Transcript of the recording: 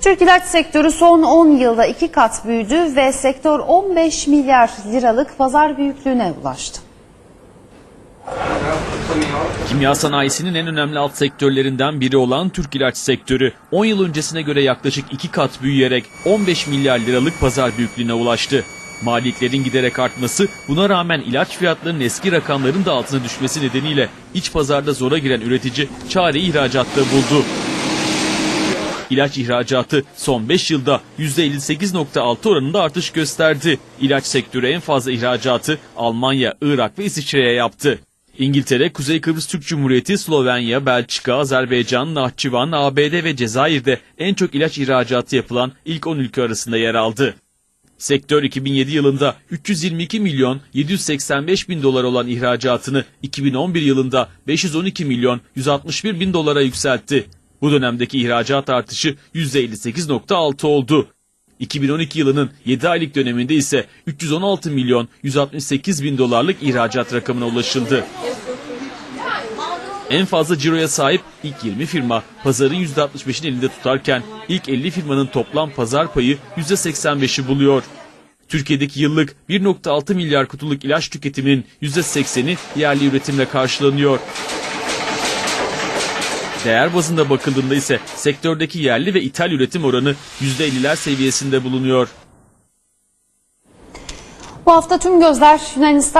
Türk ilaç sektörü son 10 yılda iki kat büyüdü ve sektör 15 milyar liralık pazar büyüklüğüne ulaştı. Kimya sanayisinin en önemli alt sektörlerinden biri olan Türk ilaç sektörü 10 yıl öncesine göre yaklaşık 2 kat büyüyerek 15 milyar liralık pazar büyüklüğüne ulaştı. Maliyetlerin giderek artması buna rağmen ilaç fiyatlarının eski rakamların da altına düşmesi nedeniyle iç pazarda zora giren üretici çareyi ihracatta buldu. İlaç ihracatı son 5 yılda %58.6 oranında artış gösterdi. İlaç sektörü en fazla ihracatı Almanya, Irak ve İsviçre'ye yaptı. İngiltere, Kuzey Kıbrıs Türk Cumhuriyeti, Slovenya, Belçika, Azerbaycan, Nahçıvan, ABD ve Cezayir'de en çok ilaç ihracatı yapılan ilk 10 ülke arasında yer aldı. Sektör 2007 yılında 322 milyon 785 bin dolar olan ihracatını 2011 yılında 512 milyon 161 bin dolara yükseltti. Bu dönemdeki ihracat artışı %58.6 oldu. 2012 yılının 7 aylık döneminde ise 316 milyon 168 bin dolarlık ihracat rakamına ulaşıldı. En fazla ciroya sahip ilk 20 firma pazarın %65'ini elinde tutarken ilk 50 firmanın toplam pazar payı %85'i buluyor. Türkiye'deki yıllık 1.6 milyar kutuluk ilaç tüketiminin %80'i yerli üretimle karşılanıyor. Değer bazında bakıldığında ise sektördeki yerli ve ithal üretim oranı %50'ler seviyesinde bulunuyor. Bu hafta tüm gözler Yunanistan